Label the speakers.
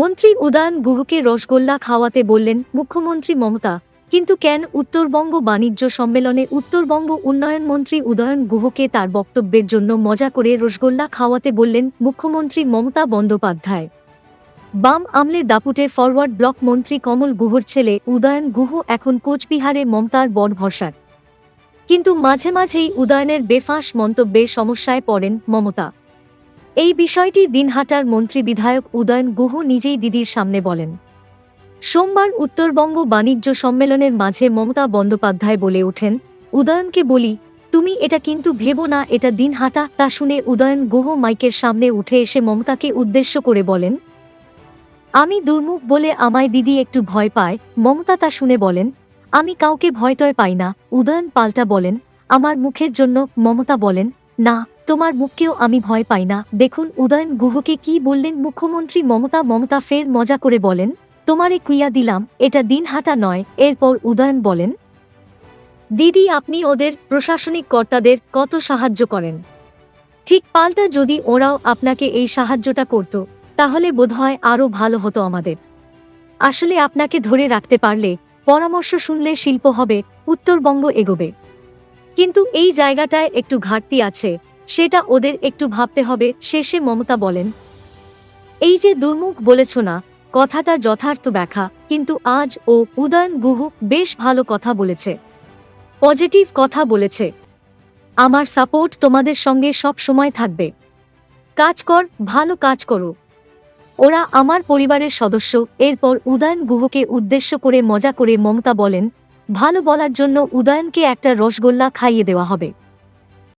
Speaker 1: মন্ত্রী উদয়ন গুহকে রসগোল্লা খাওয়াতে বললেন, মুখ্যমন্ত্রী মমতা, কিন্তু কেন উত্তরবঙ্গ বাণিজ্য সম্মেলনে উত্তরবঙ্গ উন্নয়ন মন্ত্রী উদয়ন গুহকে তার বক্তব্যের জন্য মজা করে রসগোল্লা খাওয়াতে বললেন, মুখ্যমন্ত্রী মমতা বন্দ্যোপাধ্যায়। বাম আমলে দাপুটে ফরওয়ার্ড ব্লক মন্ত্রী কমল গুহর ছেলে উদয়ন গুহ এখন কোচবিহারে মমতার বড় ভরসার। কিন্তু মাঝে মাঝেই উদয়নের বেফাঁস মন্তব্যে সমস্যায় পড়েন মমতা। এই বিষয়টি দিনহাটার মন্ত্রী বিধায়ক উদয়ন গুহ নিজেই দিদির সামনে বলেন। সোমবার উত্তরবঙ্গ বাণিজ্য সম্মেলনের মাঝে মমতা বন্দ্যোপাধ্যায় বলে ওঠেন, উদয়নকে বলি, তুমি এটা কিন্তু ভেবো না, এটা দিনহাটা তা শুনে উদয়ন গুহ মাইকের সামনে উঠে এসে মমতাকে উদ্দেশ্য করে বলেন, আমি দুর্মুখ বলে আমায় দিদি একটু ভয় পায় মমতা তা শুনে বলেন, আমি কাউকে ভয়টয় পাই না উদয়ন পাল্টা বলেন, আমার মুখের জন্য মমতা বলেন, না তোমার মুখকেও আমি ভয় পাই না। দেখুন, উদয়ন গুহকে কি বললেন? মুখ্যমন্ত্রী মমতা মমতা ফের মজা করে বলেন, তোমারে কুইয়া দিলাম, এটা দিন দিনহাটা নয়। এরপর উদয়ন বলেন, দিদি, আপনি ওদের প্রশাসনিক কর্তাদের কত সাহায্য করেন। ঠিক পাল্টা যদি ওরাও আপনাকে এই সাহায্যটা করত, তাহলে বোধহয় আরও ভালো হতো আমাদের। আসলে আপনাকে ধরে রাখতে পারলে, পরামর্শ শুনলে শিল্প হবে, উত্তরবঙ্গ এগোবে। কিন্তু এই জায়গাটায় একটু ঘাটতি আছে। সেটা ওদের একটু ভাবতে হবে, শেষে মমতা বলেন, এই যে দুর্মুখ বলেছ না, কথাটা যথার্থ ব্যাখ্যা, কিন্তু আজ ও উদয়ন গুহ বেশ ভালো কথা বলেছে, পজিটিভ কথা বলেছে, আমার সাপোর্ট তোমাদের সঙ্গে সব সময় থাকবে, কাজ কর, ভালো কাজ করো, ওরা আমার পরিবারের সদস্য, এরপর উদয়ন গুহকে উদ্দেশ্য করে মজা করে মমতা বলেন, ভালো বলার জন্য উদয়নকে একটা রসগোল্লা খাইয়ে দেওয়া হবে।